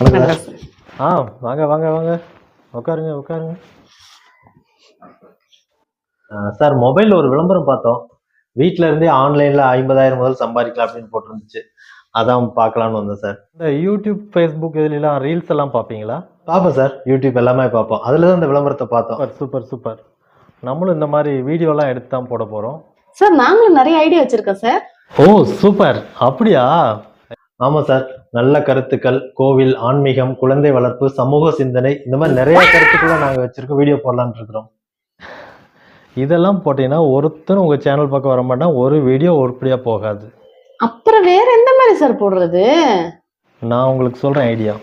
ஆ வாங்க வாங்க வாங்க. உட்காருங்க உட்காருங்க. சார் மொபைலில் ஒரு விளம்பரம் பார்த்தோம். வீட்டில இருந்தே ஆன்லைனில் ஐம்பதாயிரம் முதல் சம்பாதிக்கலாம் அப்படின்னு போட்டிருந்துச்சு. அதான் பார்க்கலான்னு வந்தேன் சார். இந்த யூடியூப் ஃபேஸ்புக் இதுலலாம் ரீல்ஸ் எல்லாம் பார்ப்பீங்களா? பார்ப்போம் சார். யூடியூப் எல்லாமே பார்ப்போம். அதில் தான் இந்த விளம்பரத்தை பார்த்தோம். சூப்பர் சூப்பர் நம்மளும் இந்த மாதிரி வீடியோலாம் எடுத்து தான் போட போகிறோம் சார் நாங்களும் நிறைய ஐடியா வச்சிருக்கோம் சார். ஓ சூப்பர். அப்படியா? ஆமா சார். நல்ல கருத்துக்கள் கோவில் ஆன்மீகம் குழந்தை வளர்ப்பு சமூக சிந்தனை இந்த மாதிரி நிறைய கருத்துக்களை நாங்க வச்சிருக்கோம் வீடியோ போடலாம்னு இருக்கிறோம். இதெல்லாம் போட்டீங்கன்னா ஒருத்தரும் உங்க சேனல் பக்கம் வர மாட்டான் ஒரு வீடியோ உருப்படியா போகாது. அப்புறம் வேற எந்த மாதிரி சார் போடுறது? நான் உங்களுக்கு சொல்றேன் ஐடியா.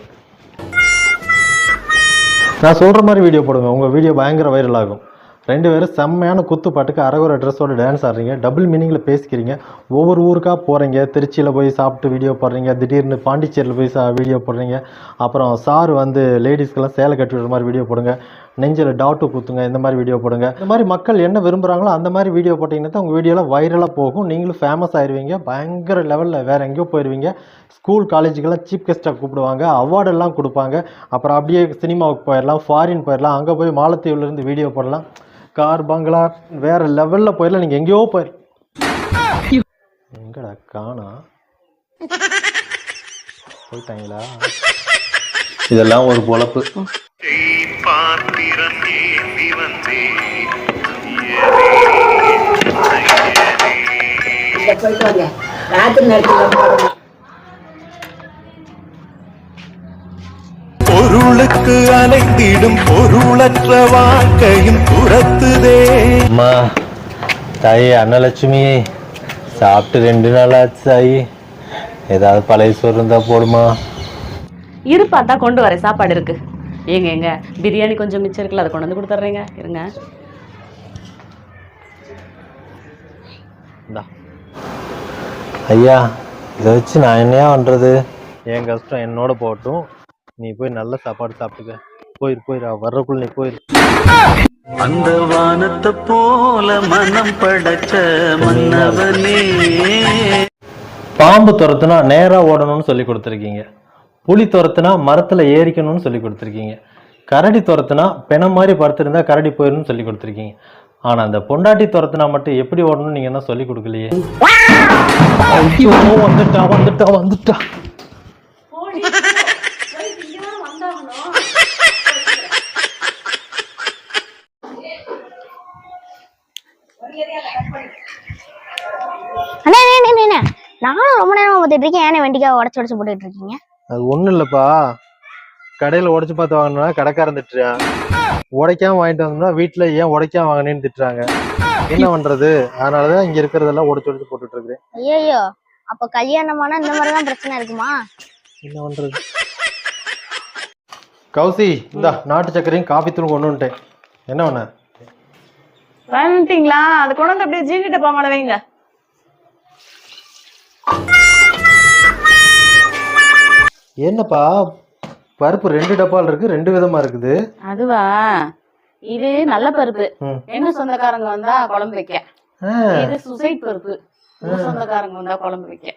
நான் சொல்ற மாதிரி வீடியோ போடுங்க. உங்க வீடியோ பயங்கர வைரல் ஆகும். ரெண்டு பேரும் செம்மையான குத்து பாட்டுக்கு அரகுற ட்ரெஸ்ஸோட டான்ஸ் ஆடுறீங்க. டபுள் மீனிங்கில் பேசிக்கிறீங்க. ஒவ்வொரு ஊருக்காக போகிறீங்க திருச்சியில் போய் சாப்பிட்டு வீடியோ போடுறீங்க. திடீர்னு பாண்டிச்சேரியில் போய் சா வீடியோ போடுறீங்க. அப்புறம் சார் வந்து லேடிஸ்க்கெல்லாம் சேலை கட்டி விடுற மாதிரி வீடியோ போடுங்க. நெஞ்சில் டாட்டு குத்துங்க. இந்த மாதிரி வீடியோ போடுங்க. இந்த மாதிரி மக்கள் என்ன விரும்புகிறாங்களோ அந்த மாதிரி வீடியோ போட்டிங்கன்னா தான் உங்கள் வீடியோலாம் வைரலாக போகும். நீங்களும் ஃபேமஸ் ஆயிடுவீங்க பயங்கர லெவலில் வேறு எங்கேயோ போயிடுவீங்க ஸ்கூல் காலேஜுக்கெல்லாம் சீப் கெஸ்ட்டாக கூப்பிடுவாங்க. அவார்டெல்லாம் கொடுப்பாங்க. அப்புறம் அப்படியே சினிமாவுக்கு போயிடலாம் ஃபாரின் போயிடலாம். அங்கே போய் மாலத்தீவுலேருந்து வீடியோ போடலாம். கார் பங்களா வேற லெவலில் போயிடல நீங்கள் எங்கேயோ போயிரு. எங்கடா காணா? போயிட்டாங்களா? இதெல்லாம் ஒரு பொழப்பு. ராத்திரி நேரத்தில் பொருளுக்கு அலைந்திடும் பொருளற்ற வாழ்க்கையும் துரத்துதே. அம்மா தாயி அன்னலட்சுமி சாப்பிட்டு ரெண்டு நாள் ஆச்சு தாயி. ஏதாவது பழைய சோறு இருந்தா போடுமா? இருப்பா தான் கொண்டு வரேன் சாப்பாடு இருக்கு. ஏங்க ஏங்க பிரியாணி கொஞ்சம் மிச்சம் இருக்குல்ல அதை கொண்டு வந்து கொடுத்துட்றேங்க. இருங்க. ஐயா இதை வச்சு நான் என்னையா பண்றது? என் கஷ்டம் என்னோட போகட்டும். நீ போய் நல்ல சாப்பாடு சாப்பிட்டுக்க. போயிரு போயிரு வர்றக்குள்ள நீ போயிரு. அந்த வானத்தை போல மனம் படைச்ச மன்னவனே. பாம்பு துரத்துனா நேரா ஓடணும்னு சொல்லி கொடுத்துருக்கீங்க. புலி துரத்துனா மரத்துல ஏறிக்கணும்னு சொல்லி கொடுத்துருக்கீங்க. கரடி துரத்துனா பிணம் மாதிரி படுத்திருந்தா கரடி போயிடணும்னு சொல்லி கொடுத்துருக்கீங்க. ஆனா அந்த பொண்டாட்டி துரத்துனா மட்டும் எப்படி ஓடணும்னு நீங்க என்ன சொல்லி கொடுக்கலையே? வந்துட்டா வந்துட்டா வந்துட்டா. அண்ணே அண்ணே. நானும் ரொம்ப நேரமா பார்த்துட்டு இருக்கேன் ஏன்னா வெண்டிக்காய் உடச்சு உடச்சு போட்டுட்டு இருக்கீங்க அது ஒண்ணும் இல்லப்பா. கடையில உடைச்சு பார்த்து வாங்கினா கடைக்காரன் திட்டுறான். உடைக்காம வாங்கிட்டு வந்தோம்னா வீட்டுல ஏன் உடைக்காம வாங்கினேன்னு திட்டுறாங்க. என்ன பண்றது? அதனாலதான் இங்க இருக்கிறதெல்லாம் உடைச்சு உடைச்சு போட்டுட்டு இருக்கிறேன் ஐயோ அப்ப கல்யாணமானா இந்த மாதிரி தான் பிரச்சனை இருக்குமா? என்ன பண்றது? கௌசி இந்தா நாட்டு சர்க்கரையும் காபி தூள் கொண்டு வந்துட்டேன். என்ன பண்ண? வந்துட்டீங்களா? அதை கொண்டு வந்து அப்படியே ஜீனி டப்பா மேல வைங்க. என்னப்பா? பருப்பு ரெண்டு டப்பால் இருக்கு ரெண்டு விதமா இருக்குது. அதுவா? இது நல்ல பருப்பு. என்ன சொந்தக்காரங்க வந்தா குழம்பு வைக்க? இது சுசைட் பருப்பு. சொந்தக்காரங்க வந்தா குழம்பு வைக்க?